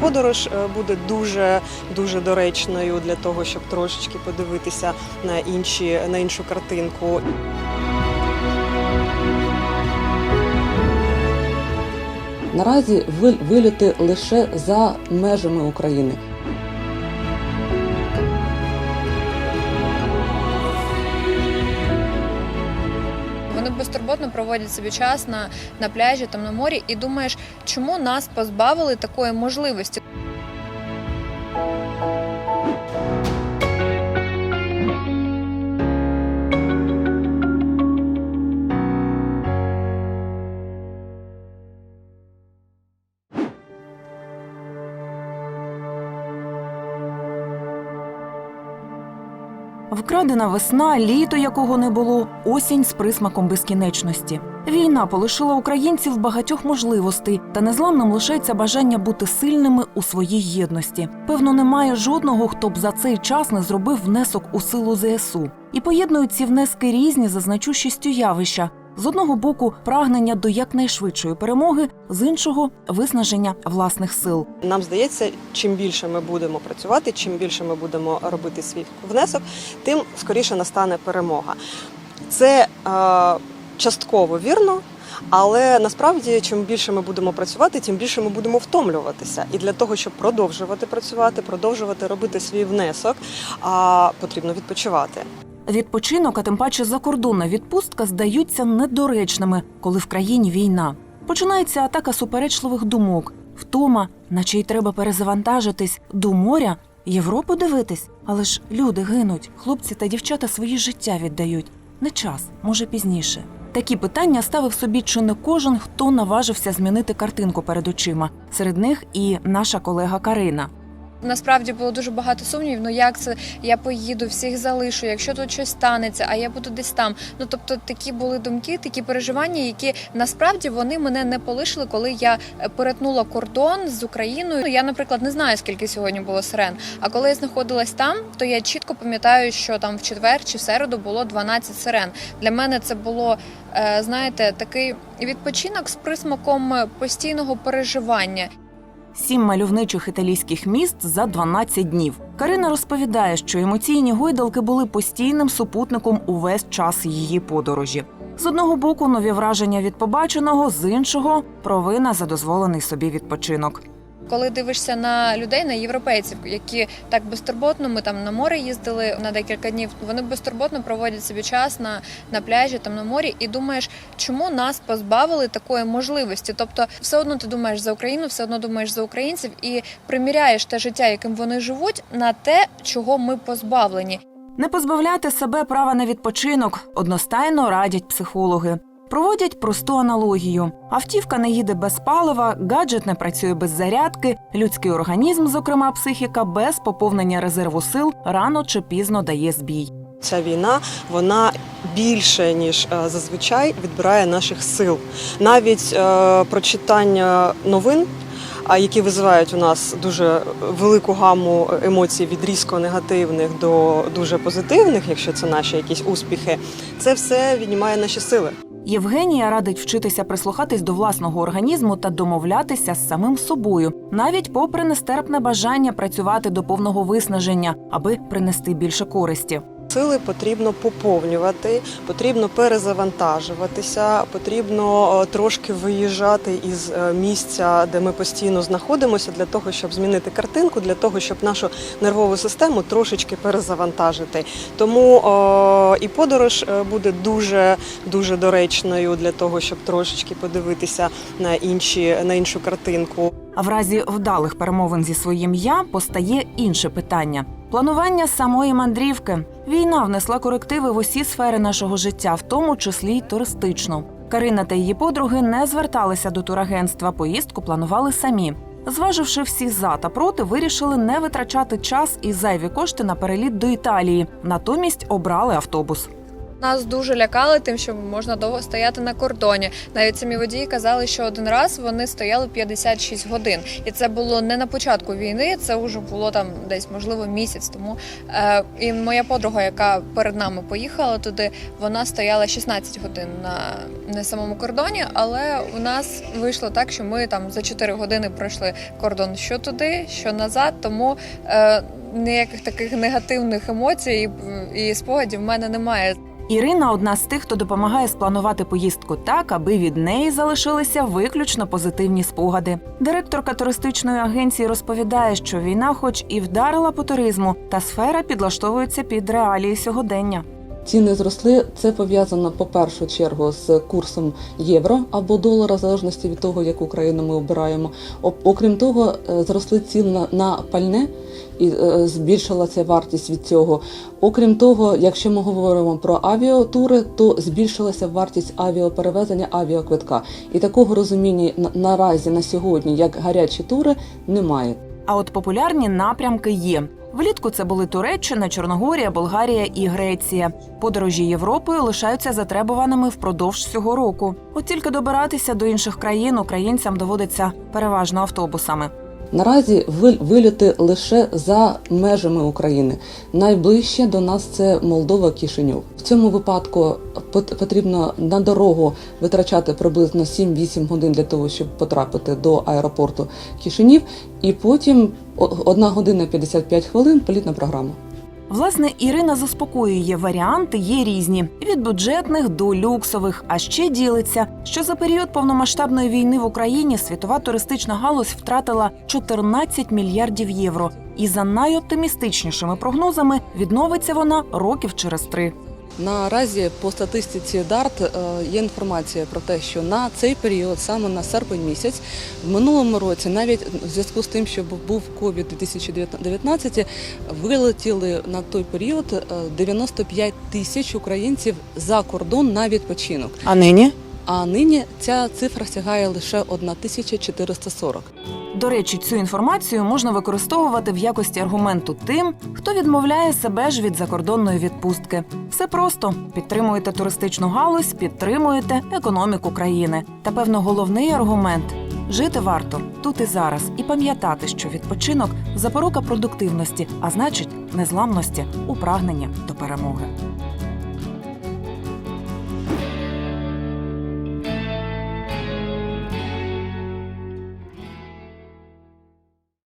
Подорож е, буде дуже дуже доречною для того, щоб трошечки подивитися на інші на іншу картинку. Наразі виліти лише за межами України. Вони безтурботно проводять собі час на, на пляжі, там на морі, і думаєш, чому нас позбавили такої можливості? Вкрадена весна, літо якого не було, осінь з присмаком безкінечності. Війна полишила українців багатьох можливостей, та незламним лишається бажання бути сильними у своїй єдності. Певно, немає жодного, хто б за цей час не зробив внесок у силу ЗСУ. І поєднують ці внески різні за значущістю явища. З одного боку, прагнення до якнайшвидшої перемоги, з іншого виснаження власних сил. Нам здається, чим більше ми будемо працювати, чим більше ми будемо робити свій внесок, тим скоріше настане перемога. Це е, частково вірно. Але насправді, чим більше ми будемо працювати, тим більше ми будемо втомлюватися. І для того, щоб продовжувати працювати, продовжувати робити свій внесок, а, потрібно відпочивати. Відпочинок, а тим паче закордонна відпустка, здаються недоречними, коли в країні війна. Починається атака суперечливих думок, втома, наче й треба перезавантажитись до моря, Європу дивитись. Але ж люди гинуть, хлопці та дівчата свої життя віддають. Не час, може пізніше. Такі питання ставив собі чи не кожен, хто наважився змінити картинку перед очима. Серед них і наша колега Карина. Насправді було дуже багато сумнівів. Ну як це я поїду, всіх залишу, якщо тут щось станеться, а я буду десь там. Ну тобто такі були думки, такі переживання, які насправді вони мене не полишили, коли я е, перетнула кордон з Україною. Ну, Я, наприклад, не знаю, скільки сьогодні було сирен. А коли я знаходилась там, то я чітко пам'ятаю, що там в четвер чи в середу було 12 сирен. Для мене це було, е, знаєте, такий відпочинок з присмаком постійного переживання. Сім мальовничих італійських міст за 12 днів. Карина розповідає, що емоційні гойдалки були постійним супутником увесь час її подорожі. З одного боку, нові враження від побаченого, з іншого провина за дозволений собі відпочинок. Коли дивишся на людей, на європейців, які так безтурботно, ми там на море їздили на декілька днів. Вони безтурботно проводять собі час на, на пляжі, там на морі, і думаєш, чому нас позбавили такої можливості? Тобто, все одно ти думаєш за Україну, все одно думаєш за українців і приміряєш те життя, яким вони живуть, на те, чого ми позбавлені. Не позбавляти себе права на відпочинок одностайно радять психологи. Проводять просту аналогію: автівка не їде без палива, гаджет не працює без зарядки, людський організм, зокрема психіка, без поповнення резерву сил рано чи пізно дає збій. Ця війна вона більше ніж е, зазвичай відбирає наших сил. Навіть е, прочитання новин. Які визивають у нас дуже велику гаму емоцій від різко негативних до дуже позитивних, якщо це наші якісь успіхи, це все віднімає наші сили. Євгенія радить вчитися прислухатись до власного організму та домовлятися з самим собою, навіть попри нестерпне бажання працювати до повного виснаження, аби принести більше користі. Сили потрібно поповнювати, потрібно перезавантажуватися, потрібно е, трошки виїжджати із е, місця, де ми постійно знаходимося, для того, щоб змінити картинку, для того, щоб нашу нервову систему трошечки перезавантажити. Тому е, і подорож буде дуже дуже доречною для того, щоб трошечки подивитися на інші на іншу картинку. А в разі вдалих перемовин зі своїм я постає інше питання: планування самої мандрівки. Війна внесла корективи в усі сфери нашого життя, в тому числі й туристичну. Карина та її подруги не зверталися до турагентства. Поїздку планували самі. Зваживши всі за та проти, вирішили не витрачати час і зайві кошти на переліт до Італії. Натомість обрали автобус. Нас дуже лякали тим, що можна довго стояти на кордоні. Навіть самі водії казали, що один раз вони стояли 56 годин, і це було не на початку війни. Це вже було там десь можливо місяць тому. Е, і моя подруга, яка перед нами поїхала туди, вона стояла 16 годин на, на самому кордоні. Але у нас вийшло так, що ми там за 4 години пройшли кордон що туди, що назад. Тому е, ніяких таких негативних емоцій і, і спогадів в мене немає. Ірина одна з тих, хто допомагає спланувати поїздку так, аби від неї залишилися виключно позитивні спогади. Директорка туристичної агенції розповідає, що війна, хоч і вдарила по туризму, та сфера підлаштовується під реалії сьогодення. Ціни зросли. Це пов'язано по першу чергу з курсом євро або долара, в залежності від того, яку країну ми обираємо. Окрім того, е, зросли ціни на- на пальне і е, збільшилася вартість від цього. Окрім того, якщо ми говоримо про авіатури, то збільшилася вартість авіаперевезення авіаквитка. І такого розуміння наразі на сьогодні, як гарячі тури, немає. А от популярні напрямки є. Влітку це були Туреччина, Чорногорія, Болгарія і Греція. Подорожі Європою лишаються затребуваними впродовж цього року. От тільки добиратися до інших країн українцям доводиться переважно автобусами. Наразі виліти лише за межами України. Найближче до нас це Молдова Кишиньов. В цьому випадку пот- потрібно на дорогу витрачати приблизно 7-8 годин для того, щоб потрапити до аеропорту Кишинів, і потім 1 година 55 хвилин політна програма. Власне, Ірина заспокоює варіанти є різні від бюджетних до люксових. А ще ділиться, що за період повномасштабної війни в Україні світова туристична галузь втратила 14 мільярдів євро. І за найоптимістичнішими прогнозами відновиться вона років через три. Наразі по статистиці ДАРТ е, є інформація про те, що на цей період, саме на серпень місяць, в минулому році, навіть в зв'язку з тим, що був COVID 2019, вилетіли на той період е, 95 тисяч українців за кордон на відпочинок. А нині? А нині ця цифра сягає лише 1440. До речі, цю інформацію можна використовувати в якості аргументу тим, хто відмовляє себе ж від закордонної відпустки. Все просто підтримуєте туристичну галузь, підтримуєте економіку країни. Та певно, головний аргумент жити варто тут і зараз, і пам'ятати, що відпочинок запорука продуктивності, а значить незламності у прагнення до перемоги.